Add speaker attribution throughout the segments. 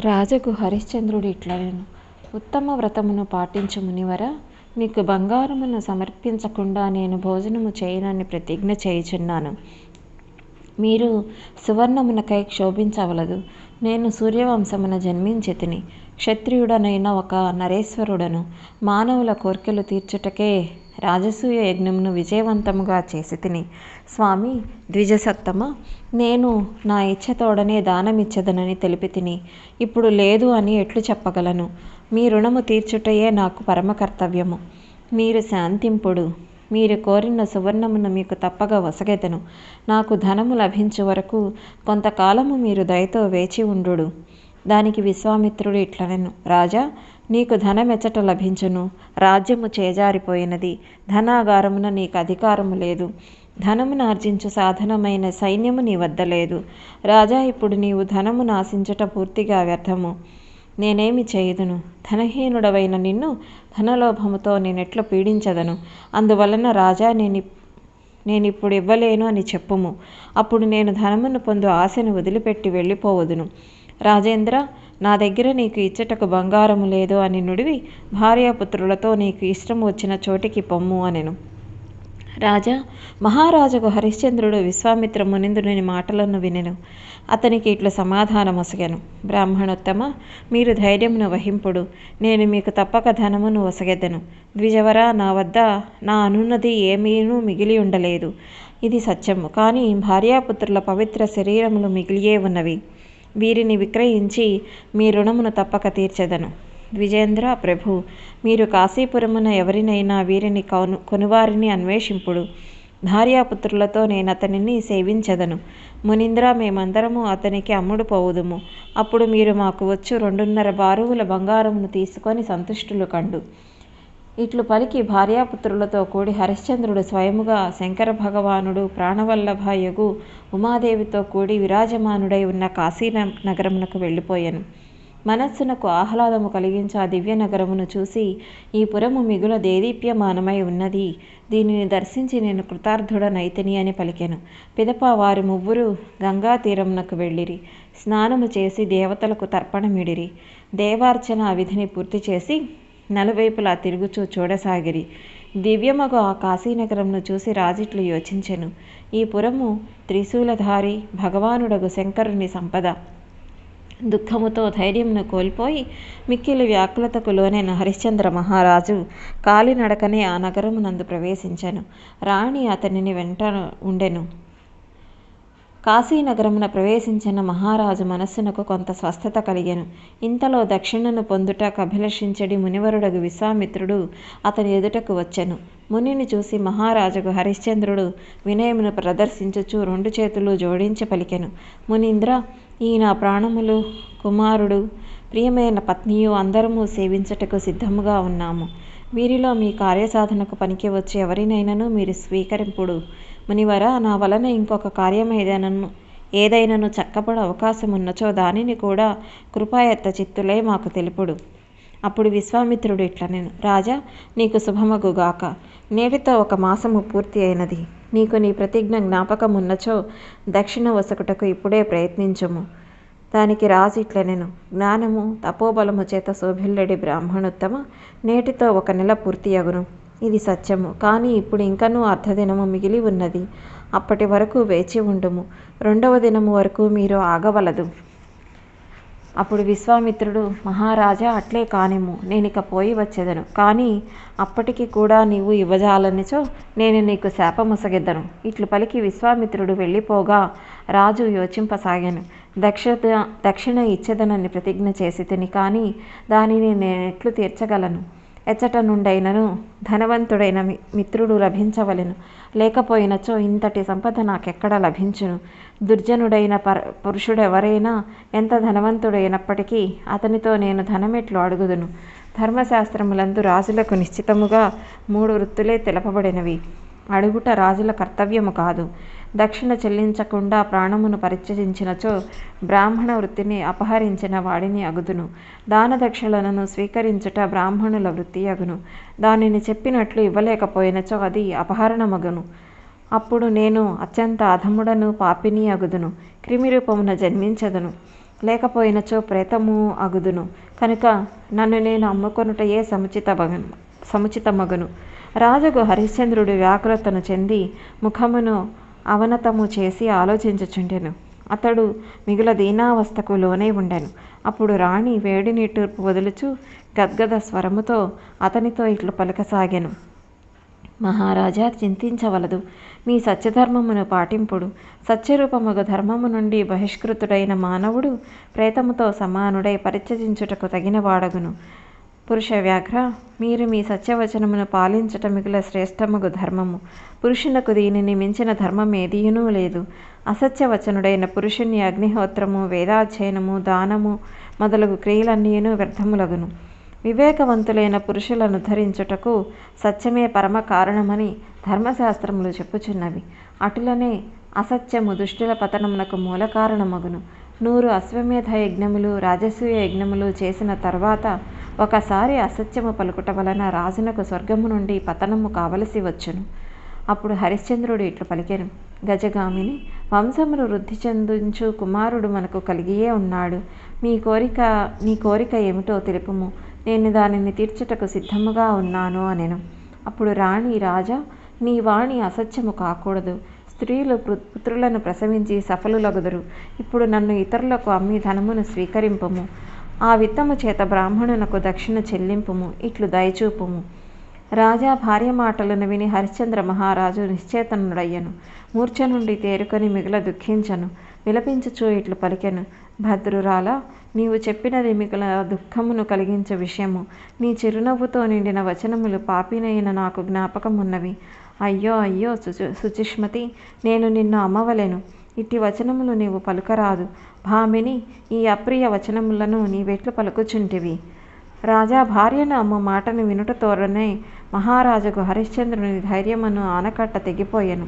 Speaker 1: రాజుకు హరిశ్చంద్రుడు ఇట్లనెను. ఉత్తమ వ్రతమును పాటించు మునివర మీకు బంగారమును సమర్పించకుండా నేను భోజనము చేయనని ప్రతిజ్ఞ చేయుచున్నాను. మీరు సువర్ణమునకై క్షోభించవలదు. నేను సూర్యవంశమున జన్మించి తిని క్షత్రియుడనైన ఒక నరేశ్వరుడను. మానవుల కోర్కెలు తీర్చుటకే రాజసూయ యజ్ఞమును విజయవంతముగా చేసి తిని స్వామి ద్విజసత్తమ నేను నా ఇచ్చతోడనే దానమిచ్చెదనని తెలిపి తిని ఇప్పుడు లేదు అని ఎట్లు చెప్పగలను? మీ రుణము తీర్చుటయే నాకు పరమ కర్తవ్యము మీరు శాంతింపుడు మీరు కోరిన సువర్ణమును మీకు తప్పగా వసగెదను. నాకు ధనము లభించు వరకు కొంతకాలము మీరు దయతో వేచి ఉండుడు. దానికి విశ్వామిత్రుడు ఇట్లనెను. రాజా నీకు ధనమెచ్చట లభించును. రాజ్యము చేజారిపోయినది. ధనాగారమున నీకు అధికారము లేదు. ధనమును ఆర్జించు సాధనమైన సైన్యము నీ వద్ద లేదు. రాజా ఇప్పుడు నీవు ధనము నాశించట పూర్తిగా వ్యర్థము. నేనేమి చేయుదును? ధనహీనుడవైన నిన్ను ధనలోభముతో నేనెట్లు పీడించదను? అందువలన రాజా నేను నేనిప్పుడు ఇవ్వలేను అని చెప్పుము. అప్పుడు నేను ధనమును పొందు ఆశను వదిలిపెట్టి వెళ్ళిపోవదును. రాజేంద్ర నా దగ్గర నీకు ఇచ్చటకు బంగారము లేదు అని నుడివి భార్యాపుత్రులతో నీకు ఇష్టం వచ్చిన చోటికి పొమ్ము అనెను. రాజా మహారాజుకు హరిశ్చంద్రుడు విశ్వామిత్ర మునిందుని మాటలను వినెను. అతనికి ఇట్లా సమాధానమొసగెను. బ్రాహ్మణోత్తమ మీరు ధైర్యమును వహింపుడు. నేను మీకు తప్పక ధనమును ఒసగెదను ద్విజవర నా వద్ద నా అనున్నది ఏమీనూ మిగిలి ఉండలేదు. ఇది సత్యము. కానీ భార్యాపుత్రుల పవిత్ర శరీరములు మిగిలియే ఉన్నవి. వీరిని విక్రయించి మీ రుణమును తప్పక తీర్చెదను. ద్విజేంద్ర ప్రభు మీరు కాశీపురమున ఎవరినైనా వీరిని కొను కొనువారిని అన్వేషింపుడు. భార్యాపుత్రులతో నేను అతనిని సేవించదను. మునింద్ర మేమందరము అతనికి అమ్ముడు పోవుదుము. అప్పుడు మీరు మాకు వచ్చు రెండున్నర బారువుల బంగారమును తీసుకొని సంతుష్టులు కండు. ఇట్లు పలికి భార్యాపుత్రులతో కూడి హరిశ్చంద్రుడు స్వయముగా శంకర భగవానుడు ప్రాణవల్లభయగు ఉమాదేవితో కూడి విరాజమానుడై ఉన్న కాశీ నగరమునకు వెళ్ళిపోయాను. మనస్సునకు ఆహ్లాదము కలిగించే ఆ దివ్య నగరమును చూసి ఈ పురము మిగుల దేదీప్యమానమై ఉన్నది. దీనిని దర్శించి నేను కృతార్థుడనైతిని అని పలికెను. పిదప వారి ముగ్గురు గంగా తీరమునకు వెళ్ళిరి. స్నానము చేసి దేవతలకు తర్పణమిడిరి. దేవార్చన విధిని పూర్తి చేసి నలువైపులా తిరుగుచూ చూడసాగిరి. దివ్యమగు ఆ కాశీనగరంను చూసి రాజిట్లు యోచించెను. ఈ పురము త్రిశూలధారి భగవానుడగు శంకరుని సంపద. దుఃఖముతో ధైర్యంను కోల్పోయి మిక్కిలి వ్యాకులతకు లోనైన హరిశ్చంద్ర మహారాజు కాలినడకనే ఆ నగరమునందు ప్రవేశించెను. రాణి అతనిని వెంట ఉండెను. కాశీనగరమున ప్రవేశించిన మహారాజు మనస్సునకు కొంత స్వస్థత కలిగెను. ఇంతలో దక్షిణను పొందుటకు కభిలషించడి మునివరుడగు విశ్వామిత్రుడు అతని ఎదుటకు వచ్చెను. మునిని చూసి మహారాజుకు హరిశ్చంద్రుడు వినయమును ప్రదర్శించుచు రెండు చేతులు జోడించి పలికెను. మునీంద్ర ఈ నా ప్రాణములు కుమారుడు ప్రియమైన పత్నియు అందరము సేవించుటకు సిద్ధముగా ఉన్నాము. వీరిలో మీ కార్యసాధనకు పనికి వచ్చే ఎవరినైనాను మీరు స్వీకరింపుడు. మునివర నా వలన ఇంకొక కార్యమేదైనను ఏదైనను చక్కబడ అవకాశమున్నచో దానిని కూడా కృపాయత్త చిత్తులై మాకు తెలుపుడు. అప్పుడు విశ్వామిత్రుడు ఇట్లనెను రాజా నీకు శుభమగుగాక నేటితో ఒక మాసము పూర్తి అయినది. నీకు నీ ప్రతిజ్ఞ జ్ఞాపకమున్నచో దక్షిణ వసకుటకు ఇప్పుడే ప్రయత్నించము. దానికి రాజు ఇట్ల నేను జ్ఞానము తపోబలము చేత శోభిల్లడి బ్రాహ్మణోత్తమ నేటితో ఒక నెల పూర్తి అగును. ఇది సత్యము కానీ ఇప్పుడు ఇంకనూ అర్ధదినము మిగిలి ఉన్నది. అప్పటి వరకు వేచి ఉండుము. రెండవ దినము వరకు మీరు ఆగవలదు. అప్పుడు విశ్వామిత్రుడు మహారాజా అట్లే కానిమ్ము నేనిక పోయి వచ్చేదను. కానీ అప్పటికి కూడా నీవు ఇవ్వజాలనిచో నేను నీకు శాపముసగెద్దను ఇట్లు పలికి విశ్వామిత్రుడు వెళ్ళిపోగా రాజు యోచింపసాగాను. దక్ష దక్షిణ ఇచ్చేదనని ప్రతిజ్ఞ చేసి తిని కానీ దానిని నేను ఎట్లు తీర్చగలను. ఎచ్చట నుండైనను ధనవంతుడైన మిత్రుడు లభించవలెను. లేకపోయినచో ఇంతటి సంపద నాకెక్కడ లభించును? దుర్జనుడైన పర పురుషుడెవరైనా ఎంత ధనవంతుడైనప్పటికీ అతనితో నేను ధనమెట్లు అడుగుదును. ధర్మశాస్త్రములందు రాజులకు నిశ్చితముగా మూడు వృత్తులే తెలపబడినవి. అడుగుట రాజుల కర్తవ్యము కాదు. దక్షిణ చెల్లించకుండా ప్రాణమును పరిత్యజించినచో బ్రాహ్మణ వృత్తిని అపహరించిన వాడిని అగుదును. దాన దక్షిణలను స్వీకరించుట బ్రాహ్మణుల వృత్తి అగును. దానిని చెప్పినట్లు ఇవ్వలేకపోయినచో అది అపహరణమగును. అప్పుడు నేను అత్యంత అధముడను పాపిని అగుదును. క్రిమి రూపమున జన్మించదును. లేకపోయినచో ప్రేతము అగుదును. కనుక నన్ను నేను అమ్ముకొనుటయే సముచిత సముచితమగును. సముచిత మగను రాజుకు హరిశ్చంద్రుడు వ్యాకులతను చెంది ముఖమును అవనతము చేసి ఆలోచించుచుండెను. అతడు మిగుల దీనావస్థకు లోనై ఉండెను. అప్పుడు రాణి వేడి నిట్టూర్పు వదులుచు గద్గద స్వరముతో అతనితో ఇట్లు పలకసాగాను. మహారాజా చింతించవలదు. మీ సత్యధర్మమును పాటింపుడు. సత్యరూపముగ ధర్మము నుండి బహిష్కృతుడైన మానవుడు ప్రేతముతో సమానుడై పరిత్యజించుటకు తగినవాడగును పురుష వ్యాఘ్ర మీరు మీ సత్యవచనమును పాలించట మిగుల శ్రేష్టముగు ధర్మము. పురుషునకు దీనిని మించిన ధర్మం ఏదీనూ లేదు. అసత్యవచనుడైన పురుషుని అగ్నిహోత్రము వేదాధ్యయనము దానము మొదలగు క్రియలన్నీను వ్యర్థములగును. వివేకవంతులైన పురుషులను ధరించుటకు సత్యమే పరమ కారణమని ధర్మశాస్త్రములు చెప్పుచున్నవి. అటులనే అసత్యము దుష్టుల పతనమునకు మూల కారణమగును. నూరు అశ్వమేధ యజ్ఞములు రాజసూయ యజ్ఞములు చేసిన తర్వాత ఒకసారి అసత్యము పలుకుట వలన రాజునకు స్వర్గము నుండి పతనము కావలసి వచ్చును. అప్పుడు హరిశ్చంద్రుడు ఇట్లు పలికెను. గజగామిని వంశమును వృద్ధి చెందించు కుమారుడు మనకు కలిగియే ఉన్నాడు. మీ కోరిక నీ కోరిక ఏమిటో తెలుపుము. నేను దానిని తీర్చుటకు సిద్ధముగా ఉన్నాను అనెను. అప్పుడు రాణి రాజా నీ వాణి అసత్యము కాకూడదు. స్త్రీలు పుత్రులను ప్రసవించి సఫలులగుదురు. ఇప్పుడు నన్ను ఇతరులకు అమ్మి ధనమును స్వీకరింపము. ఆ విత్తము చేత బ్రాహ్మణునకు దక్షిణ చెల్లింపుము. ఇట్లు దయచూపుము. రాజా భార్య మాటలను విని హరిశ్చంద్ర మహారాజు నిశ్చేతనుడయ్యను. మూర్ఛ నుండి తేరుకొని మిగుల దుఃఖించను. విలపించుచూ ఇట్లు పలికెను. భద్రురాలా నీవు చెప్పినది మిగుల దుఃఖమును కలిగించే విషయము. నీ చిరునవ్వుతో నిండిన వచనములు పాపినైన నాకు జ్ఞాపకమున్నవి. అయ్యో అయ్యో సుజు సుచిష్మతి నేను నిన్ను అమ్మవలెను. ఇట్టి వచనములు నీవు పలుకరాదు. భామిని ఈ అప్రియ వచనములను నీవెట్లు పలుకుచుంటివి. రాజా భార్యను అమ్మ మాటను వినుటతోరనే మహారాజుకు హరిశ్చంద్రుని ధైర్యమును ఆనకట్ట తెగిపోయాను.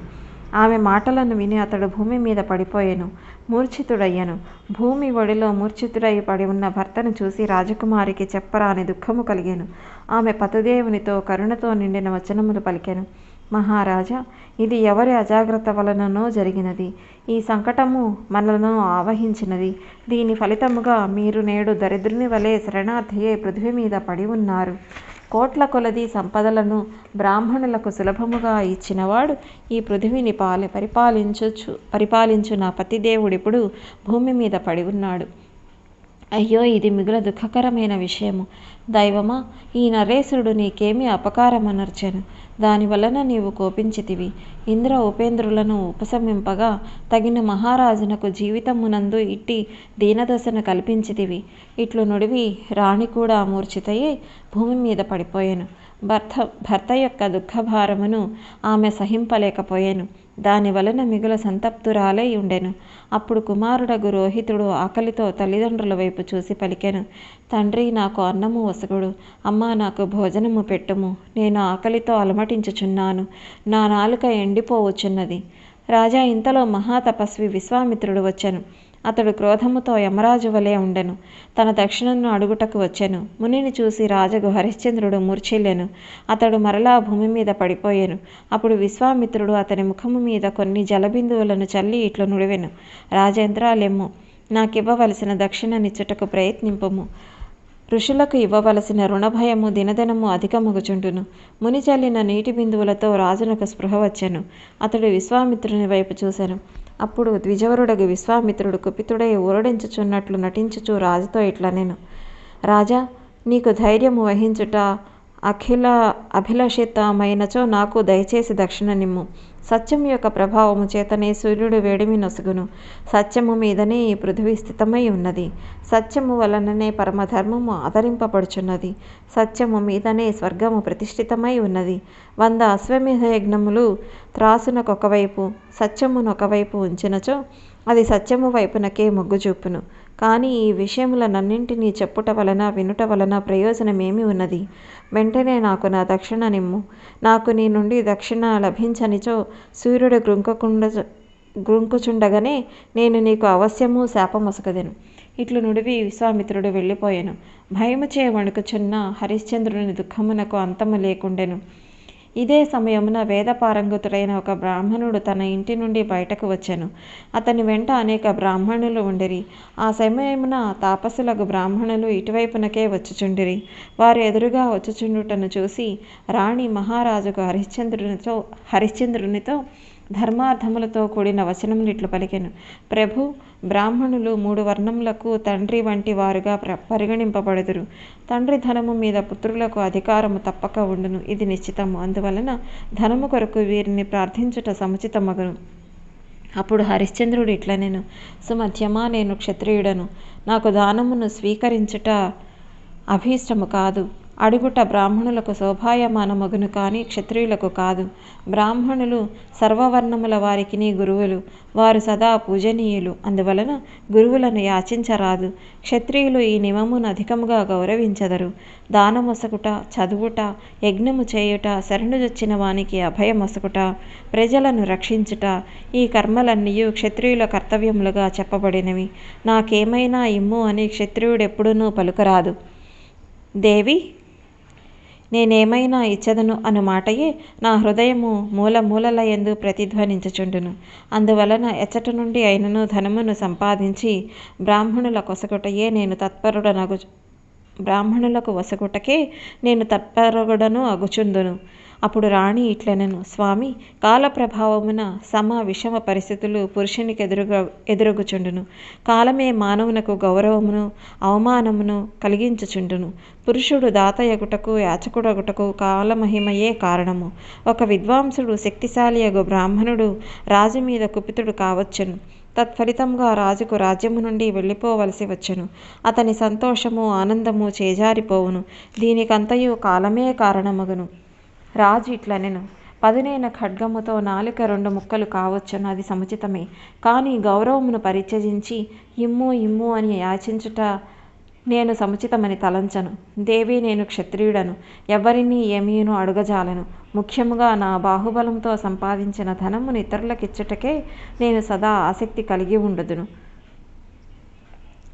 Speaker 1: ఆమె మాటలను విని అతడు భూమి మీద పడిపోయెను. మూర్ఛితుడయ్యను. భూమి ఒడిలో మూర్ఛితుడై పడి ఉన్న భర్తను చూసి రాజకుమారికి చెప్పరాని దుఃఖము కలిగాను. ఆమె పతదేవునితో కరుణతో నిండిన వచనములు పలికాను. మహారాజా ఇది ఎవరి అజాగ్రత్త వలననో జరిగినది. ఈ సంకటము మనలను ఆవహించినది. దీని ఫలితముగా మీరు నేడు దరిద్రుని వలె శరణార్థియే పృథ్వీ మీద పడి ఉన్నారు. కోట్ల కొలది సంపదలను బ్రాహ్మణులకు సులభముగా ఇచ్చినవాడు ఈ పృథివిని పాలి పరిపాలించుచు పరిపాలించు నా పతిదేవుడిప్పుడు భూమి మీద పడి ఉన్నాడు. అయ్యో ఇది మిగుల దుఃఖకరమైన విషయము. దైవమా ఈ నరేశుడు నీకేమి అపకారమనర్చెను. దానివలన నీవు కోపించితివి. ఇంద్ర ఉపేంద్రులను ఉపశమింపగా తగిన మహారాజునకు జీవితమునందు ఇట్టి దీనదశను కల్పించితివి. ఇట్లు నుడివి రాణి కూడా మూర్ఛితయే భూమి మీద పడిపోయాను. భర్త భర్త యొక్క దుఃఖభారమును ఆమె సహింపలేకపోయాను. దాని వలన మిగుల సంతప్తురాలై ఉండెను. అప్పుడు కుమారుడగు రోహితుడు ఆకలితో తల్లిదండ్రుల వైపు చూసి పలికెను. తండ్రి నాకు అన్నము వసగుడు అమ్మా నాకు భోజనము పెట్టుము. నేను ఆకలితో అలమటించుచున్నాను. నా నాలుక ఎండిపోవచ్చున్నది. రాజా ఇంతలో మహాతపస్వి విశ్వామిత్రుడు వచ్చెను. అతడు క్రోధముతో యమరాజు వలె ఉండెను. తన దక్షిణను అడుగుటకు వచ్చెను. మునిని చూసి రాజగు హరిశ్చంద్రుడు మూర్ఛిల్లెను. అతడు మరలా భూమి మీద పడిపోయెను. అప్పుడు విశ్వామిత్రుడు అతని ముఖము మీద కొన్ని జలబిందువులను చల్లి ఇట్లు నుడివెను. రాజేంద్ర లెమ్ము నాకివ్వవలసిన దక్షిణనిచ్చుటకు ప్రయత్నింపము. ఋషులకు ఇవ్వవలసిన రుణభయము దినదినము అధికమగుచుంటును ముని చల్లిన నీటి బిందువులతో రాజునకు స్పృహ వచ్చెను. అతడు విశ్వామిత్రుని వైపు చూశాను అప్పుడు ద్విజవరుడగు విశ్వామిత్రుడు కుపితుడై ఊరడించుచున్నట్లు నటించుచు రాజుతో ఇట్లనెను. రాజా నీకు ధైర్యము వహించుట అఖిల అభిలషితమైనచో నాకు దయచేసి దక్షిణ సత్యం యొక్క ప్రభావము చేతనే సూర్యుడు వేడిమి నొసుగును. సత్యము మీదనే ఈ పృథివీ స్థితమై ఉన్నది. సత్యము వలననే పరమధర్మము ఆదరింపబడుచున్నది. సత్యము మీదనే స్వర్గము ప్రతిష్ఠితమై ఉన్నది. వంద అశ్వమేధ యజ్ఞములు త్రాసునకొకవైపు సత్యమునొకవైపు ఉంచినచో అది సత్యము వైపునకే మొగ్గు చూపును కానీ ఈ విషయములనన్నింటినీ చెప్పుట వలన వినుట వలన ప్రయోజనమేమి ఉన్నది? వెంటనే నాకు నా దక్షిణ నిమ్ము. నాకు నీ నుండి దక్షిణ లభించనిచో సూర్యుడు గృంకకుండ గృంకుచుండగానే నేను నీకు అవశ్యము శాపమొసగదెను ఇట్లు నుడివి విశ్వామిత్రుడు వెళ్ళిపోయాను. భయము చే వణుకుచున్న హరిశ్చంద్రుని దుఃఖమునకు అంతము లేకుండెను. ఇదే సమయమున వేదపారంగతుడైన ఒక బ్రాహ్మణుడు తన ఇంటి నుండి బయటకు వచ్చెను. అతని వెంట అనేక బ్రాహ్మణులు ఉండిరి. ఆ సమయమున తాపసులకు బ్రాహ్మణులు ఇటువైపునకే వచ్చుచుండిరి. వారు ఎదురుగా వచ్చుచుండుటను చూసి రాణి మహారాజుకు హరిశ్చంద్రునితో హరిశ్చంద్రునితో ధర్మార్థములతో కూడిన వచనములు ఇట్లు పలికెను. ప్రభు బ్రాహ్మణులు మూడు వర్ణములకు తండ్రి వంటి వారుగా పరిగణింపబడుదురు. తండ్రి ధనము మీద పుత్రులకు అధికారము తప్పక ఉండును. ఇది నిశ్చితము. అందువలన ధనము కొరకు వీరిని ప్రార్థించుట సముచితమగును. అప్పుడు హరిశ్చంద్రుడు ఇట్లా నేను సుమధ్యమా నేను క్షత్రియుడను. నాకు దానమును స్వీకరించుట అభీష్టము కాదు. అడుగుట బ్రాహ్మణులకు శోభాయమానమగును కానీ క్షత్రియులకు కాదు. బ్రాహ్మణులు సర్వవర్ణముల వారికిని గురువులు. వారు సదా పూజనీయులు. అందువలన గురువులను యాచించరాదు. క్షత్రియులు ఈ నియమమును అధికముగా గౌరవించదరు. దానమొసగుట చదువుట యజ్ఞము చేయుట శరణుజొచ్చిన వానికి అభయమొసగుట ప్రజలను రక్షించుట ఈ కర్మలన్నీ క్షత్రియుల కర్తవ్యములుగా చెప్పబడినవి. నాకేమైనా ఇమ్ము అని క్షత్రియుడెప్పుడునూ పలుకరాదు. దేవి నేనేమైనా ఇచ్చదను అను మాటయే నా హృదయము మూల మూలల ఎందు ప్రతిధ్వనించుచుండును. అందువలన ఎచ్చట నుండి అయినను ధనమును సంపాదించి బ్రాహ్మణుల కొసగుటయే నేను తత్పరుడనగు బ్రాహ్మణులకు వసగుటకే నేను తత్పరుడను అగుచుందును. అప్పుడు రాణి ఇట్లనను స్వామి కాలప్రభావమున సమ విషమ పరిస్థితులు పురుషునికి ఎదురుగా ఎదురగుచుండును. కాలమే మానవునకు గౌరవమును అవమానమును కలిగించుచుండును. పురుషుడు దాతయగుటకు యాచకుడగుటకు కాలమహిమయే కారణము. ఒక విద్వాంసుడు శక్తిశాలి అగు బ్రాహ్మణుడు రాజు మీద కుపితుడు కావచ్చును. తత్ఫలితంగా రాజుకు రాజ్యము నుండి వెళ్ళిపోవలసి వచ్చును. అతని సంతోషము ఆనందము చేజారిపోవును. దీనికంతయు కాలమే కారణమగును. రాజు ఇట్లనెను. పదునైన ఖడ్గముతో నాలుక రెండు ముక్కలు కావచ్చును అది సముచితమే. కానీ గౌరవమును పరిత్యజించి ఇమ్ము ఇమ్ము అని యాచించుట నేను సముచితమని తలంచను. దేవి నేను క్షత్రియుడను ఎవరిని ఏమీను అడుగజాలను. ముఖ్యముగా నా బాహుబలంతో సంపాదించిన ధనమును ఇతరులకిచ్చుటకే నేను సదా ఆసక్తి కలిగి ఉండదును.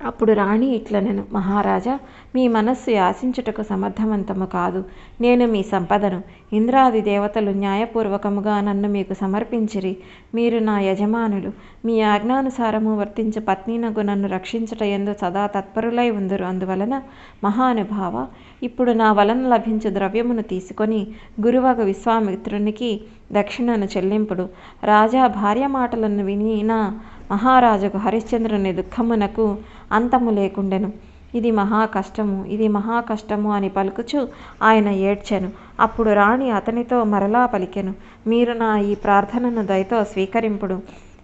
Speaker 1: అప్పుడు రాణి ఇట్లనెను మహారాజా మీ మనస్సు యాచించుటకు సమర్థవంతము కాదు. నేను మీ సంపదను ఇంద్రాది దేవతలు న్యాయపూర్వకముగా నన్ను మీకు సమర్పించిరి. మీరు నా యజమానులు. మీ ఆజ్ఞానుసారము వర్తించు పత్నినకు నన్ను రక్షించుట ఎందు సదా తత్పరులై ఉందరు. అందువలన మహానుభావ ఇప్పుడు నా వలన లభించు ద్రవ్యమును తీసుకొని గురువకు విశ్వామిత్రునికి దక్షిణను చెల్లింపుడు. రాజా భార్య మాటలను విని నా మహారాజుకు హరిశ్చంద్రుని దుఃఖమునకు అంతము లేకుండెను. ఇది మహా కష్టము ఇది మహా కష్టము అని పలుకుచు ఆయన ఏడ్చెను. అప్పుడు రాణి అతనితో మరలా పలికెను. మీరు నా ఈ ప్రార్థనను దయతో స్వీకరింపుడు.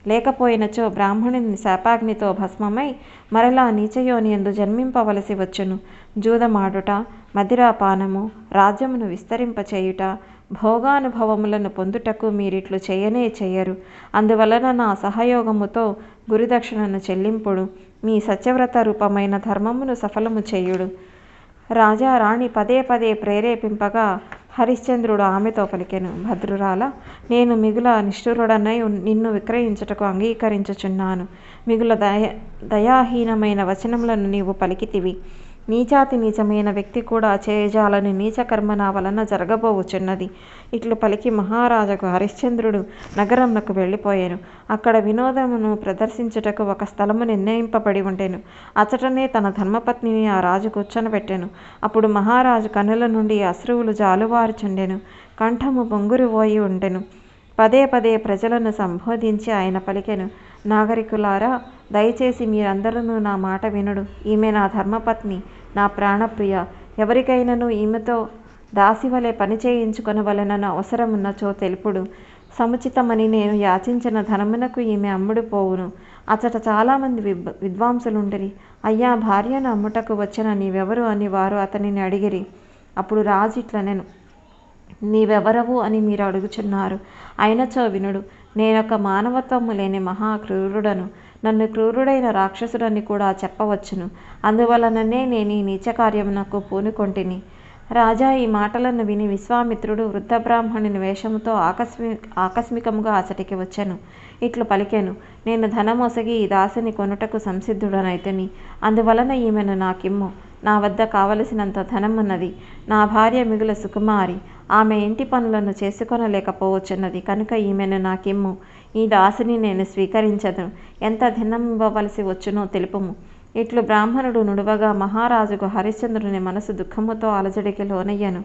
Speaker 1: లేకపోయినచో బ్రాహ్మణుని శాపాగ్నితో భస్మమై మరలా నీచయోని ఎందు జన్మింపవలసి వచ్చును. జూదమాడుట మదిరాపానము రాజ్యమును విస్తరింపచేయుట భోగానుభవములను పొందుటకు మీరిట్లు చేయనే చేయరు. అందువలన నా సహయోగముతో గురుదక్షిణను చెల్లింపుడు మీ సత్యవ్రత రూపమైన ధర్మమును సఫలము చేయుడు. రాజా రాణి పదే పదే ప్రేరేపింపగా హరిశ్చంద్రుడు ఆమెతో పలికెను భద్రురాల నేను మిగుల నిష్ఠురుడనై నిన్ను విక్రయించుటకు అంగీకరించుచున్నాను. మిగుల దయ దయాహీనమైన వచనములను నీవు పలికితివి. నీచాతి నీచమైన వ్యక్తి కూడా చేయజాలని నీచకర్మ నా వలన జరగబోవుచున్నది. ఇట్లు పలికి మహారాజుకు హరిశ్చంద్రుడు నగరంనకు వెళ్ళిపోయాను. అక్కడ వినోదమును ప్రదర్శించుటకు ఒక స్థలము నిర్ణయింపబడి ఉండెను. అచటనే తన ధర్మపత్నిని ఆ రాజు కూర్చొనబెట్టాను. అప్పుడు మహారాజు కనుల నుండి అశ్రువులు జాలువారుచుండెను. కంఠము బొంగురుపోయి ఉండెను. పదే పదే ప్రజలను సంబోధించి ఆయన పలికెను. నాగరికులారా దయచేసి మీరందరూ నా మాట వినుడు. ఈమె నా ధర్మపత్ని నా ప్రాణప్రియ. ఎవరికైనాను ఈమెతో దాసివలె పని చేయించుకొనవలెనన్న అవసరమున్నచో తెలుపుడు. సముచితమని నేను యాచించిన ధనమునకు ఈమె అమ్ముడు పోవును. అచట చాలామంది విద్ విద్వాంసులుండిరి. అయ్యా భార్యను అమ్ముటకు వచ్చిన నీవెవరు అని వారు అతనిని అడిగిరి. అప్పుడు రాజు ఇట్లనెను. నీవెవరవు అని మీరు అడుగుచున్నారు. అయినచో వినుడు. నేనొక మానవత్వము లేని మహా క్రూరుడను నన్ను క్రూరుడైన రాక్షసుడని కూడా చెప్పవచ్చును. అందువలననే నేను ఈ నీచకార్యమునకు పూనుకొంటిని. రాజా ఈ మాటలను విని విశ్వామిత్రుడు వృద్ధ బ్రాహ్మణుని వేషముతో ఆకస్మి ఆకస్మికముగా అతడికి వచ్చాను. ఇట్లు పలికాను. నేను ధనమొసగి ఈ దాసిని కొనుటకు సంసిద్ధుడనైతిని. అందువలన ఈమెను నాకిమ్ము. నా వద్ద కావలసినంత ధనం ఉన్నది. నా భార్య మిగుల సుకుమారి. ఆమె ఇంటి పనులను చేసుకొనలేకపోవచ్చున్నది. కనుక ఈమెను నాకిమ్ము. ఈ దాసిని నేను స్వీకరించదు. ఎంత ధనం ఇవ్వవలసి వచ్చునో తెలుపుము. ఇట్లు బ్రాహ్మణుడు నుడవగా మహారాజుకు హరిశ్చంద్రుని మనసు దుఃఖముతో అలజడికి లోనయ్యను.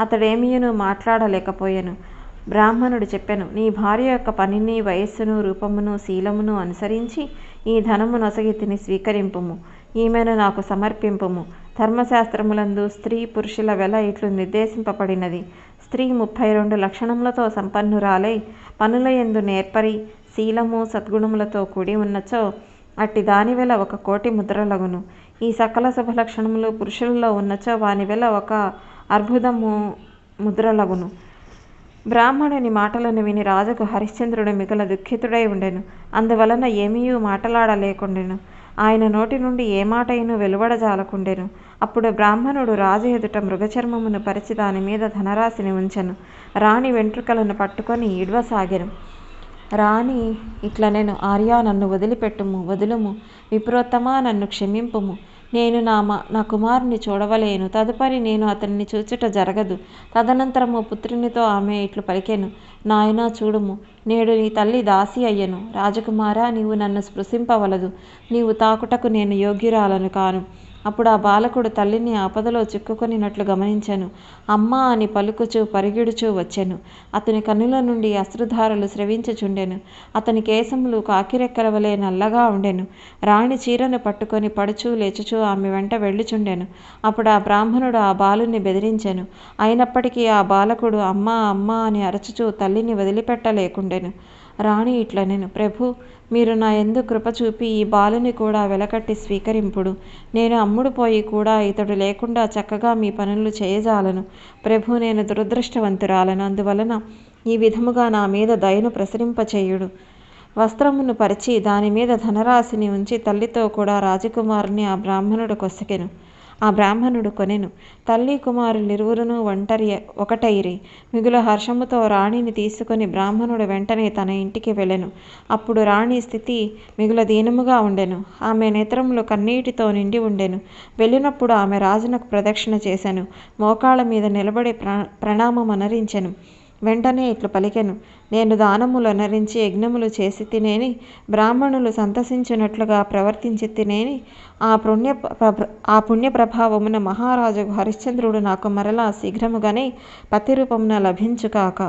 Speaker 1: అతడేమీయును మాట్లాడలేకపోయాను. బ్రాహ్మణుడు చెప్పాను నీ భార్య యొక్క పనిని వయస్సును రూపమును శీలమును అనుసరించి ఈ ధనము నొసగితిని స్వీకరింపుము. ఈమెను నాకు సమర్పింపుము. ధర్మశాస్త్రములందు స్త్రీ పురుషుల వెల ఇట్లు నిర్దేశింపబడినది. స్త్రీ ముప్పై రెండు లక్షణములతో సంపన్నురాలై పనుల ఎందు నేర్పరి శీలము సద్గుణములతో కూడి ఉన్నచో అట్టి దాని వెల ఒక కోటి ముద్రలగును. ఈ సకల శుభలక్షణములు పురుషులలో ఉన్నచో వాని వెల ఒక అర్బుదము ముద్రలగును. బ్రాహ్మణుని మాటలను విని రాజుకు హరిశ్చంద్రుడు మిగుల దుఃఖితుడై ఉండెను. అందువలన ఏమీ మాటలాడలేకుండెను. ఆయన నోటి నుండి ఏ మాటైనూ వెలువడజాలకుండెను. అప్పుడు బ్రాహ్మణుడు రాజు ఎదుట మృగచర్మమును పరిచి దాని మీద ధనరాశిని ఉంచెను. రాణి వెంట్రుకలను పట్టుకొని ఈడ్వసాగెను. రాణి ఇట్ల నేను ఆర్యా నన్ను వదిలిపెట్టుము వదులుము విప్రోత్తమా నన్ను క్షమింపుము నేను నా మా నా కుమారుని చూడవలేను. తదుపరి నేను అతనిని చూచుట జరగదు. తదనంతరము పుత్రునితో ఆమె ఇట్లు పలికెను. నాయనా చూడుము నేడు నీ తల్లి దాసి అయ్యను. రాజకుమారా నీవు నన్ను స్పృశింపవలదు. నీవు తాకుటకు నేను యోగ్యురాలను కాను. అప్పుడు ఆ బాలకుడు తల్లిని ఆపదలో చిక్కుకొనినట్లు గమనించాను. అమ్మా అని పలుకుచూ పరిగెడుచూ వచ్చాను. అతని కన్నుల నుండి అశ్రుధారలు స్రవించుచుండెను. అతని కేశములు కాకిరెక్కల వలె నల్లగా ఉండెను. రాణి చీరను పట్టుకొని పడుచూ లేచుచూ ఆమె వెంట వెళ్ళుచుండెను. అప్పుడు ఆ బ్రాహ్మణుడు ఆ బాలుని బెదిరించాను. అయినప్పటికీ ఆ బాలకుడు అమ్మా అమ్మా అని అరచుచూ తల్లిని వదిలిపెట్టలేకుండెను. రాణి ఇట్ల నేను ప్రభు మీరు నా ఎందు కృప చూపి ఈ బాలుని కూడా వెలకట్టి స్వీకరింపుడు. నేను అమ్ముడు పోయి కూడా ఇతడు లేకుండా చక్కగా మీ పనులు చేయజాలను. ప్రభు నేను దురదృష్టవంతురాలను. అందువలన ఈ విధముగా నా మీద దయను ప్రసరింపచేయుడు. వస్త్రమును పరిచి దాని మీద ధనరాశిని ఉంచి తల్లితో కూడా రాజకుమారుని ఆ బ్రాహ్మణుడు కొసకెను. ఆ బ్రాహ్మణుడు కొనెను. తల్లి కుమారులిరువురును ఒంటరి ఒకటైరి. మిగుల హర్షముతో రాణిని తీసుకొని బ్రాహ్మణుడు వెంటనే తన ఇంటికి వెళ్ళెను. అప్పుడు రాణి స్థితి మిగుల దీనముగా ఉండెను. ఆమె నేత్రములు కన్నీటితో నిండి ఉండెను. వెళ్ళినప్పుడు ఆమె రాజునకు ప్రదక్షిణ చేశాను మోకాళ్ళ మీద నిలబడి ప్ర ప్రణామం అనరించెను. వెంటనే ఇట్లు పలికెను. నేను దానములు అనరించి యజ్ఞములు చేసి తినేని బ్రాహ్మణులు సంతసించినట్లుగా ప్రవర్తించి తినేని ఆ పుణ్య ఆ పుణ్య ప్రభావమున మహారాజు హరిశ్చంద్రుడు నాకు మరలా శీఘ్రముగానే పతి రూపమున లభించుకాక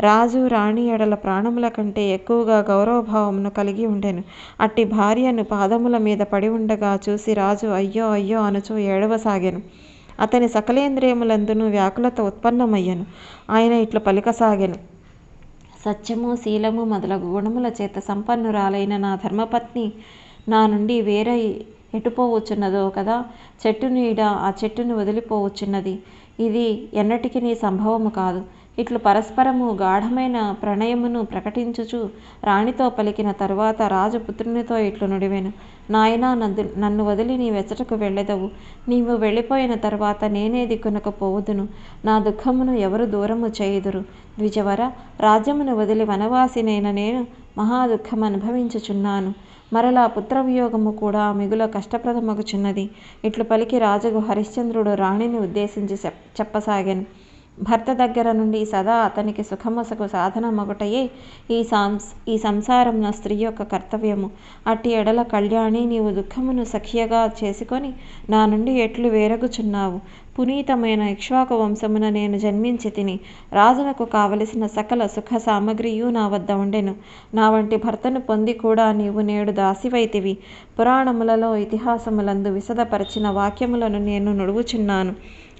Speaker 1: రాజు రాణి ఎడల ప్రాణముల కంటే ఎక్కువగా గౌరవభావమును కలిగి ఉండెను. అట్టి భార్యను పాదముల మీద పడి ఉండగా చూసి రాజు అయ్యో అయ్యో అనుచూ ఏడవసాగాను. అతని సకలేంద్రియములందును వ్యాకులత ఉత్పన్నమయ్యను. ఆయన ఇట్లు పలికసాగాను. సత్యము శీలము మొదలగు గుణముల చేత సంపన్నురాలైన నా ధర్మపత్ని నా నుండి వేరే ఎటుపోవచ్చున్నదో కదా? చెట్టు నీడ ఆ చెట్టును వదిలిపోవచ్చున్నది. ఇది ఎన్నటికీ సంభవము కాదు. ఇట్లు పరస్పరము గాఢమైన ప్రణయమును ప్రకటించుచు రాణితో పలికిన తరువాత రాజు పుత్రునితో ఇట్లు నుడివెను. నాయనా నన్ను నన్ను వదిలి నీ వెచ్చటకు వెళ్ళెదవు. నీవు వెళ్ళిపోయిన తర్వాత నేనే దిక్కునకపోవుదును నా దుఃఖమును ఎవరు దూరము చేయుదురు? ద్విజవర రాజ్యమును వదిలి వనవాసినైన నేను మహా దుఃఖం అనుభవించుచున్నాను. మరలా పుత్రవియోగము కూడా మిగుల కష్టప్రదమగుచున్నది. ఇట్లు పలికి రాజుకు హరిశ్చంద్రుడు రాణిని ఉద్దేశించి చెప్పసాగాను. భర్త దగ్గర నుండి సదా అతనికి సుఖముసకు సాధన మొగటయే ఈ సాంస్ ఈ సంసారం నా స్త్రీ యొక్క కర్తవ్యము. అట్టి ఎడల కళ్యాణి నీవు దుఃఖమును సఖ్యగా చేసుకొని నా నుండి ఎట్లు వేరగుచున్నావు? పునీతమైన ఇక్ష్వాకు వంశమున నేను జన్మించి తిని రాజునకు కావలసిన సకల సుఖ సామగ్రియు నా వద్ద ఉండెను. నా వంటి భర్తను పొంది కూడా నీవు నేడు దాసివైతివి. పురాణములలో ఇతిహాసములందు విశదపరిచిన వాక్యములను నేను నుడువుచున్నాను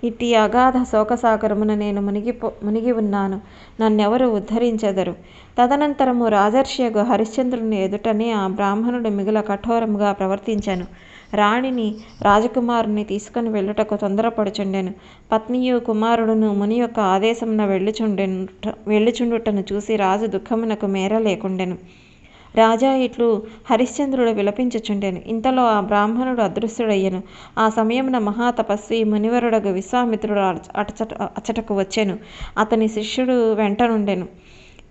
Speaker 1: ఇట్టి అగాధ శోకసాగరమున నేను మునిగిపో మునిగి ఉన్నాను. నన్నెవరు ఉద్ధరించెదరు? తదనంతరము రాజర్షియగు హరిశ్చంద్రుని ఎదుటనే ఆ బ్రాహ్మణుడు మిగుల కఠోరముగా ప్రవర్తించాను. రాణిని రాజకుమారుని తీసుకుని వెళ్ళుటకు తొందరపడుచుండెను. పత్నియు కుమారుడును ముని యొక్క ఆదేశమున వెళ్ళుచుండెను వెళ్ళుచుండుటను చూసి రాజు దుఃఖమునకు మేర లేకుండెను. రాజా ఇట్లు హరిశ్చంద్రుడు విలపించుచుండెను. ఇంతలో ఆ బ్రాహ్మణుడు అదృశ్యుడయ్యను. ఆ సమయమున మహాతపస్వి మునివరుడగు విశ్వామిత్రుడు అటచట అచటకు వచ్చెను. అతని శిష్యుడు వెంటనుండెను.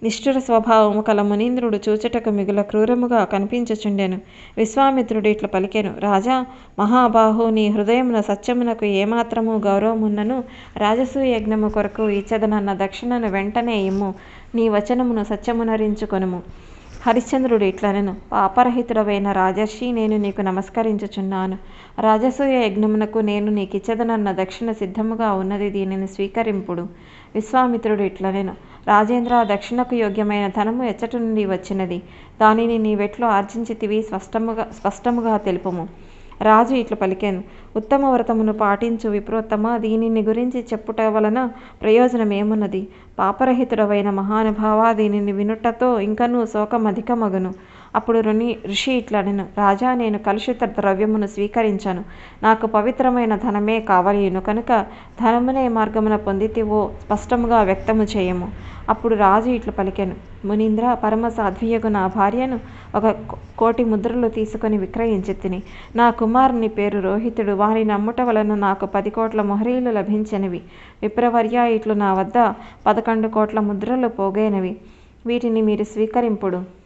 Speaker 1: నిష్ఠుర స్వభావము కల మునీంద్రుడు చూచుటకు మిగుల క్రూరముగా కనిపించుచుండెను. విశ్వామిత్రుడు ఇట్లు పలికెను. రాజా మహాబాహు నీ హృదయమున సత్యమునకు ఏమాత్రము గౌరవమున్నను? రాజసూయజ్ఞము కొరకు ఇచ్చదనన్న దక్షిణను వెంటనే ఇమ్ము. నీ వచనమును సత్యమునరించుకొనుము. హరిశ్చంద్రుడు ఇట్లనెను పాపరహితుడవైన రాజర్షి నేను నీకు నమస్కరించుచున్నాను. రాజసూయ యజ్ఞమునకు నేను నీకిచ్చదనన్న దక్షిణ సిద్ధముగా ఉన్నది దీనిని స్వీకరింపుడు. విశ్వామిత్రుడు ఇట్లనెను రాజేంద్ర దక్షిణకు యోగ్యమైన ధనము ఎచ్చటి నుండి వచ్చినది. దానిని నీవెట్లు ఆర్జించితివి స్పష్టముగా స్పష్టముగా తెలుపుము. రాజు ఇట్లు పలికాను. ఉత్తమ వ్రతమును పాటించు విప్రోత్తమ దీనిని గురించి చెప్పుట వలన ప్రయోజనమేమున్నది? పాపరహితుడవైన మహానుభావ దీనిని వినుటతో ఇంకనూ శోకమధికమగును. అప్పుడు రుని ఋషి ఇట్లనెను రాజా నేను కలుషిత ద్రవ్యమును స్వీకరించాను. నాకు పవిత్రమైన ధనమే కావలేను కనుక ధనమునే మార్గమున పొందితివో స్పష్టముగా వ్యక్తము చేయము. అప్పుడు రాజు ఇట్లు పలికెను మునీంద్ర పరమ సాధ్వియగు నా భార్యను ఒక కోటి ముద్రలు తీసుకొని విక్రయించి తిని నా కుమారుని పేరు రోహితుడు వాని నమ్ముట వలన నాకు పది కోట్ల మొహరీలు లభించినవి. విప్రవర్య ఇట్లు నా వద్ద పదకొండు కోట్ల ముద్రలు పోగైనవి. వీటిని మీరు స్వీకరింపుడు.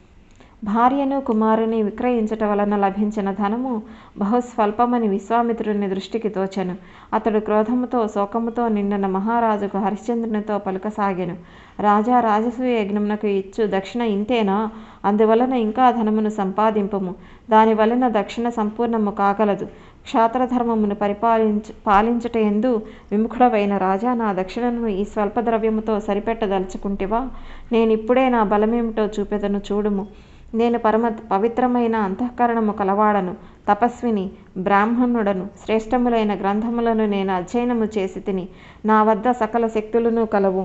Speaker 1: భార్యను కుమారుని విక్రయించట వలన లభించిన ధనము బహుస్వల్పమని విశ్వామిత్రుని దృష్టికి తోచెను. అతడు క్రోధముతో శోకముతో నిండిన మహారాజుకు హరిశ్చంద్రునితో పలుకసాగెను. రాజా రాజసూయ యజ్ఞమునకు ఇచ్చు దక్షిణ ఇంతేనా? అందువలన ఇంకా ధనమును సంపాదింపము. దాని వలన దక్షిణ సంపూర్ణము కాగలదు. క్షాత్రధర్మమును పరిపాలించ పాలించుట ఎందు విముఖుడవైన రాజా నా దక్షిణను ఈ స్వల్ప ద్రవ్యముతో సరిపెట్టదలుచుకుంటివా? నేనిప్పుడే నా బలమేమిటో చూపెదను చూడుము. నేను పరమ పవిత్రమైన అంతఃకరణము కలవాడను తపస్విని బ్రాహ్మణుడను శ్రేష్టములైన గ్రంథములను నేను అధ్యయనము చేసి తిని నా వద్ద సకల శక్తులను కలవు.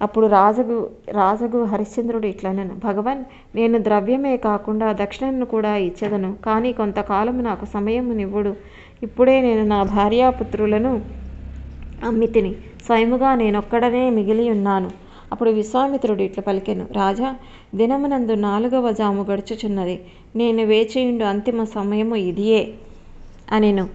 Speaker 1: అప్పుడు రాజుగు రాజుగు హరిశ్చంద్రుడు ఇట్లనను భగవన్ నేను ద్రవ్యమే కాకుండా దక్షిణను కూడా ఇచ్చేదను కానీ కొంతకాలము నాకు సమయము నివ్వుడు. ఇప్పుడే నేను నా భార్యాపుత్రులను అమ్మితిని స్వయముగా నేనొక్కడనే మిగిలి ఉన్నాను అప్పుడు విశ్వామిత్రుడు ఇట్లా పలికెను రాజా దినమునందు నాలుగవ జాము గడుచుచున్నది. నేను వేచియుండు అంతిమ సమయము ఇదియే. అనెను.